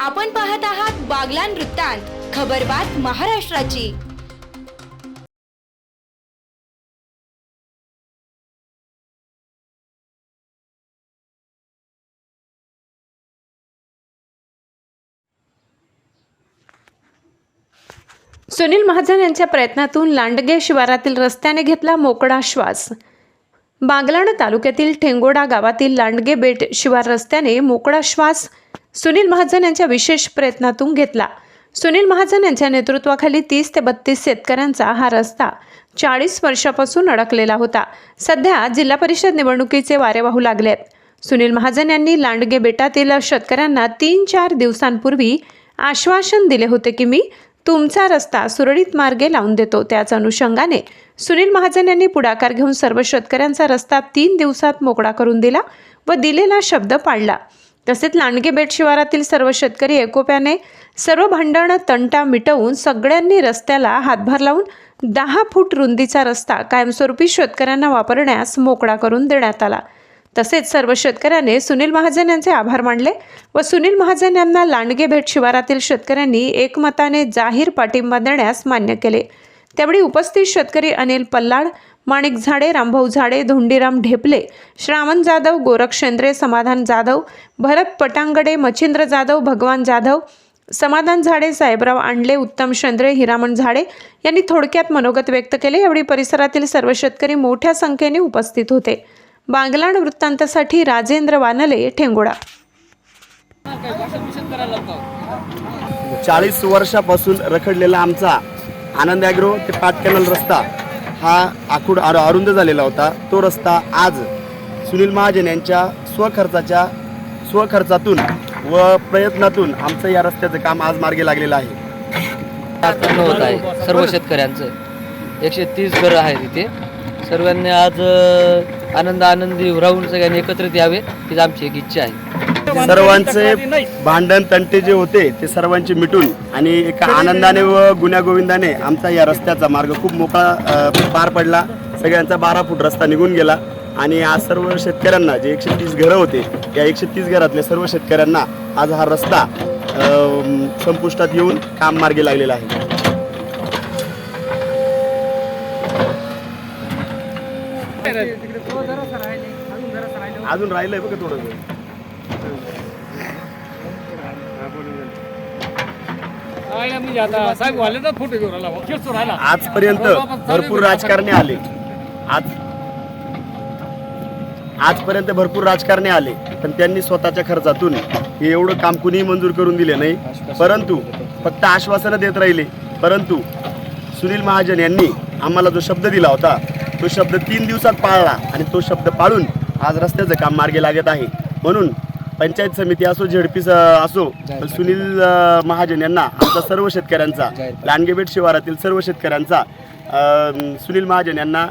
आपण पाहत आहात बागलान वृत्तांत खबरबात महाराष्ट्राची. सुनील महाजन यांच्या प्रयत्नातून लांडगे शिवारातील रस्त्याने घेतला मोकळा श्वास. बागलाण तालुक्यातील ठेंगोडा गावातील लांडगे बेट शिवार रस्त्याने मोकळा श्वास सुनील महाजन यांच्या विशेष प्रयत्नातून घेतला. सुनील महाजन यांच्या नेतृत्वाखाली तीस ते बत्तीस शेतकऱ्यांचा हा रस्ता चाळीस वर्षापासून अडकलेला होता. सध्या जिल्हा परिषद निवडणुकीचे वारे वाहू लागले आहेत सुनील महाजन यांनी लांडगे बेटातील शेतकऱ्यांना तीन चार दिवसांपूर्वी आश्वासन दिले होते की मी तुमचा रस्ता सुरळीत मार्गे लावून देतो. त्याच अनुषंगाने सुनील महाजन यांनी पुढाकार घेऊन सर्व शेतकऱ्यांचा रस्ता तीन दिवसात मोकळा करून दिला व दिलेला शब्द पाळला. तसेच लांडगे बेट शिवारातील सर्व शेतकरी एकोप्याने सर्व भांडणं तंटा मिटवून सगळ्यांनी रस्त्याला हातभार लावून दहा फूट रुंदीचा रस्ता कायमस्वरूपी शेतकऱ्यांना वापरण्यास मोकळा करून देण्यात आला. तसेच सर्व शेतकऱ्याने सुनील महाजन यांचे आभार मानले व सुनील महाजन यांना लांडगे भेट शिवारातील शेतकऱ्यांनी एकमताने जाहीर पाठिंबा देण्यास मान्य केले. त्यावेळी उपस्थित शेतकरी अनिल पल्लाड माणिक झाडे रामभाऊ झाडे धोंडीराम ढेपले श्रावण जाधव गोरख शेंद्रे समाधान जाधव भरत पटांगडे मच्छिंद्र जाधव भगवान जाधव समाधान झाडे साहेबराव आणले उत्तम शेंद्रे हिरामण झाडे यांनी थोडक्यात मनोगत व्यक्त केले. यावेळी परिसरातील सर्व शेतकरी मोठ्या संख्येने उपस्थित होते. बांगलाण वृत्तांतासाठी राजेंद्र वानले ठेंगोडा चाळीस वर्षापासून रखडलेला आमचा आनंद ॲग्रो ते पाट कॅनल रस्ता. हा आखूड अर- अरुंद झालेला होता. तो रस्ता आज सुनील महाजन यांच्या स्वखर्चाच्या स्वखर्चातून व प्रयत्नातून आमचं या रस्त्याचं काम आज मार्गी लागलेलं आहे. होत आहे. सर्व शेतकऱ्यांचं. एकशे तीस घरं आहेत इथे. सर्वांनी आज आनंद आनंदी राहून सगळ्यांनी एकत्रित यावे हीच आमची एक इच्छा आहे. सर्वांचे भांडण तंटे जे होते ते सर्वांचे मिटून आणि एका आनंदाने व गुण्यागोविंदाने आमचा या रस्त्याचा मार्ग खूप मोकळा पार पडला. सगळ्यांचा बारा फूट रस्ता निघून गेला. आणि आज सर्व शेतकऱ्यांना जे एकशे तीस घरं होते या एकशे तीस घरातल्या सर्व शेतकऱ्यांना आज हा रस्ता संपुष्टात येऊन काम मार्गी लागलेला आहे. अजून राहिलंय बघा थोडं. आजपर्यंत भरपूर राजकारणी आले. आज आजपर्यंत भरपूर राजकारणी आले पण त्यांनी स्वतःच्या खर्चातून हे एवढं काम कुणीही मंजूर करून दिले नाही. परंतु फक्त आश्वासनं देत राहिले. परंतु सुनील महाजन यांनी आम्हाला जो शब्द दिला होता तो शब्द तीन दिवसात पाळला आणि तो शब्द पाळून आज रस्त्याचं काम मार्गी लागत आहे. म्हणून पंचायत समिती असो झेडपी स- असो सुनील महाजन यांना आमचा सर्व शेतकऱ्यांचा लांडगेबेट शिवारातील सर्व शेतकऱ्यांचा सुनील महाजन यांना